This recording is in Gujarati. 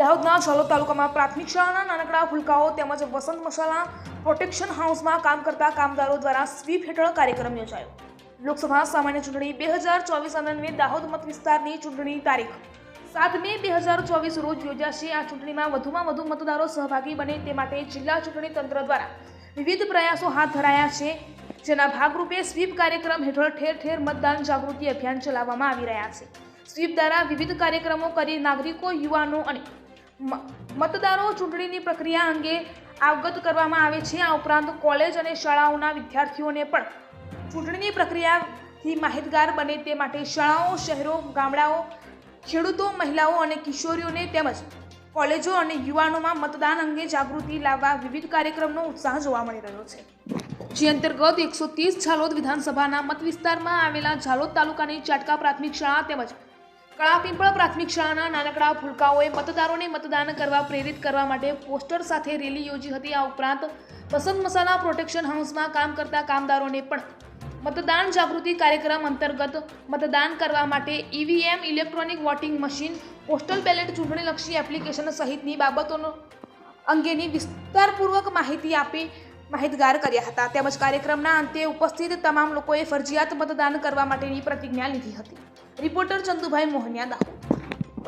દાહોદના ઝાલોદ તાલુકામાં પ્રાથમિક શાળાના નાનકડા ફુલકાઓ તેમજ વસંત મસાલા પ્રોટેક્શન હાઉસમાં કામ કરતા કામદારો દ્વારા સ્વીપ હેઠળ કાર્યક્રમ યોજાયો. લોકસભા સામાન્ય ચૂંટણી બે હજાર ચોવીસ અન્વયે દાહોદ મત વિસ્તારની ચૂંટણી તારીખ સાત મે બે હજાર ચોવીસ રોજ યોજાશે. આ ચૂંટણીમાં વધુમાં વધુ મતદારો સહભાગી બને તે માટે જિલ્લા ચૂંટણી તંત્ર દ્વારા વિવિધ પ્રયાસો હાથ ધરાયા છે. જેના ભાગરૂપે સ્વીપ કાર્યક્રમ હેઠળ ઠેર ઠેર મતદાન જાગૃતિ અભિયાન ચલાવવામાં આવી રહ્યા છે. સ્વીપ દ્વારા વિવિધ કાર્યક્રમો કરી નાગરિકો, યુવાનો અને મતદારો ચૂંટણીની પ્રક્રિયા અંગે અવગત કરવામાં આવે છે. આ ઉપરાંત કોલેજ અને શાળાઓના વિદ્યાર્થીઓને પણ ચૂંટણીની પ્રક્રિયાથી માહિતગાર બને તે માટે શાળાઓ, શહેરો, ગામડાઓ, ખેડૂતો, મહિલાઓ અને કિશોરીઓને તેમજ કોલેજો અને યુવાનોમાં મતદાન અંગે જાગૃતિ લાવવા વિવિધ કાર્યક્રમનો ઉત્સાહ જોવા મળી રહ્યો છે. જે અંતર્ગત એકસો ત્રીસ ઝાલોદ વિધાનસભાના મત વિસ્તારમાં આવેલા ઝાલોદ તાલુકાની ચાટકા પ્રાથમિક શાળા તેમજ કળાપીંપળ પ્રાથમિક શાળાના નાનકડા ફુલકાઓએ મતદારોને મતદાન કરવા પ્રેરિત કરવા માટે પોસ્ટર સાથે રેલી યોજી હતી. આ ઉપરાંત વસંત મસાલા પ્રોટેક્શન હાઉસમાં કામ કરતા કામદારોને પણ મતદાન જાગૃતિ કાર્યક્રમ અંતર્ગત મતદાન કરવા માટે EVM electronic voting machine, postal ballot ચૂંટણીલક્ષી application સહિતની બાબતોનો અંગેની વિસ્તારપૂર્વક માહિતી આપી માહિતગાર કર્યા હતા. તેમજ કાર્યક્રમના અંતે ઉપસ્થિત તમામ લોકોએ ફરજિયાત મતદાન કરવા માટેની પ્રતિજ્ઞા લીધી હતી. રિપોર્ટર ચંદુભાઈ મોહનિયા દાહોદ.